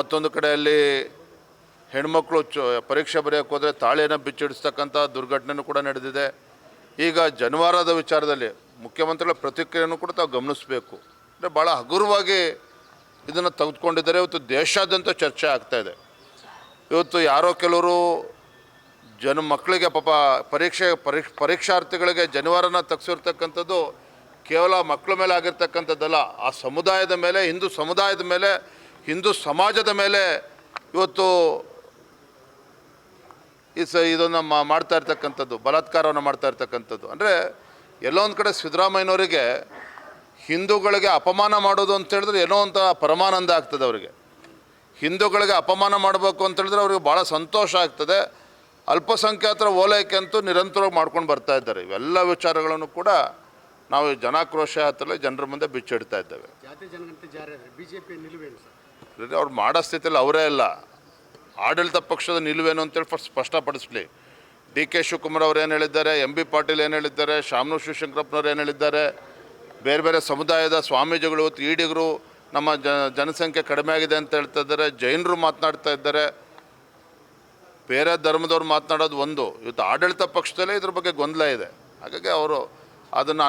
ಮತ್ತೊಂದು ಕಡೆಯಲ್ಲಿ ಹೆಣ್ಮಕ್ಳು ಚೊ, ಪರೀಕ್ಷೆ ಬರೆಯೋಕ್ಕೆ ಹೋದರೆ ತಾಳಿಯನ್ನು ಬಿಚ್ಚಿಡಿಸ್ತಕ್ಕಂಥ ದುರ್ಘಟನೆಯೂ ಕೂಡ ನಡೆದಿದೆ. ಈಗ ಜನವಾರದ ವಿಚಾರದಲ್ಲಿ ಮುಖ್ಯಮಂತ್ರಿಗಳ ಪ್ರತಿಕ್ರಿಯೆಯನ್ನು ಕೂಡ ತಾವು ಗಮನಿಸಬೇಕು. ಅಂದರೆ ಭಾಳ ಹಗುರವಾಗಿ ಇದನ್ನು ತೆಗೆದುಕೊಂಡಿದ್ದಾರೆ. ಇವತ್ತು ದೇಶಾದ್ಯಂತ ಚರ್ಚೆ ಆಗ್ತಾ ಇದೆ. ಇವತ್ತು ಯಾರೋ ಕೆಲವರು ಜನ ಮಕ್ಕಳಿಗೆ ಪಾಪ ಪರೀಕ್ಷೆ, ಪರೀಕ್ಷ, ಪರೀಕ್ಷಾರ್ಥಿಗಳಿಗೆ ಜನವಾರನ ತಗ್ಸಿರ್ತಕ್ಕಂಥದ್ದು ಕೇವಲ ಮಕ್ಕಳ ಮೇಲೆ ಆಗಿರ್ತಕ್ಕಂಥದ್ದಲ್ಲ. ಆ ಸಮುದಾಯದ ಮೇಲೆ, ಹಿಂದೂ ಸಮುದಾಯದ ಮೇಲೆ ಹಿಂದೂ ಸಮಾಜದ ಮೇಲೆ ಇವತ್ತು ಈ ಸ ಇದನ್ನು ಮಾಡ್ತಾ ಇರ್ತಕ್ಕಂಥದ್ದು, ಬಲಾತ್ಕಾರವನ್ನು ಮಾಡ್ತಾ ಇರ್ತಕ್ಕಂಥದ್ದು. ಅಂದರೆ ಎಲ್ಲೋ ಒಂದು ಕಡೆ ಸಿದ್ದರಾಮಯ್ಯನವರಿಗೆ ಹಿಂದೂಗಳಿಗೆ ಅಪಮಾನ ಮಾಡೋದು ಅಂತ ಹೇಳಿದ್ರೆ ಏನೋ ಅಂತ ಪರಮಾನಂದ ಆಗ್ತದೆ ಅವರಿಗೆ. ಹಿಂದೂಗಳಿಗೆ ಅಪಮಾನ ಮಾಡಬೇಕು ಅಂತ ಹೇಳಿದ್ರೆ ಅವ್ರಿಗೆ ಭಾಳ ಸಂತೋಷ ಆಗ್ತದೆ. ಅಲ್ಪಸಂಖ್ಯಾತರ ಓಲೈಕೆ ಅಂತೂ ನಿರಂತರವಾಗಿ ಮಾಡ್ಕೊಂಡು ಬರ್ತಾ ಇದ್ದಾರೆ. ಇವೆಲ್ಲ ವಿಚಾರಗಳನ್ನು ಕೂಡ ನಾವು ಜನಾಕ್ರೋಶ ಹತ್ತಲೇ ಜನರ ಮುಂದೆ ಬಿಚ್ಚಿಡ್ತಾ ಇದ್ದೇವೆ. ಅವ್ರು ಮಾಡೋ ಸ್ಥಿತಿಯಲ್ಲಿ ಅವರೇ ಅಲ್ಲ. ಆಡಳಿತ ಪಕ್ಷದ ನಿಲುವೇನು ಅಂತೇಳಿ ಫಸ್ಟ್ ಸ್ಪಷ್ಟಪಡಿಸ್ಲಿ. ಡಿ ಕೆ ಶಿವಕುಮಾರ್ ಅವ್ರು ಏನು ಹೇಳಿದ್ದಾರೆ, ಎಂ ಬಿ ಪಾಟೀಲ್ ಏನು ಹೇಳಿದ್ದಾರೆ ಶಾಮನು ಶಿವಶಂಕರಪ್ಪನವ್ರು ಏನು ಹೇಳಿದ್ದಾರೆ, ಬೇರೆ ಬೇರೆ ಸಮುದಾಯದ ಸ್ವಾಮೀಜಿಗಳು ಈಡಿಗರು ನಮ್ಮ ಜನಸಂಖ್ಯೆ ಕಡಿಮೆ ಆಗಿದೆ ಅಂತ ಹೇಳ್ತಾ ಇದ್ದಾರೆ, ಜೈನರು ಮಾತನಾಡ್ತಾ ಇದ್ದಾರೆ. ಬೇರೆ ಧರ್ಮದವ್ರು ಮಾತನಾಡೋದು ಒಂದು. ಇವತ್ತು ಆಡಳಿತ ಪಕ್ಷದಲ್ಲೇ ಇದ್ರ ಬಗ್ಗೆ ಗೊಂದಲ ಇದೆ. ಹಾಗಾಗಿ ಅವರು ಅದನ್ನು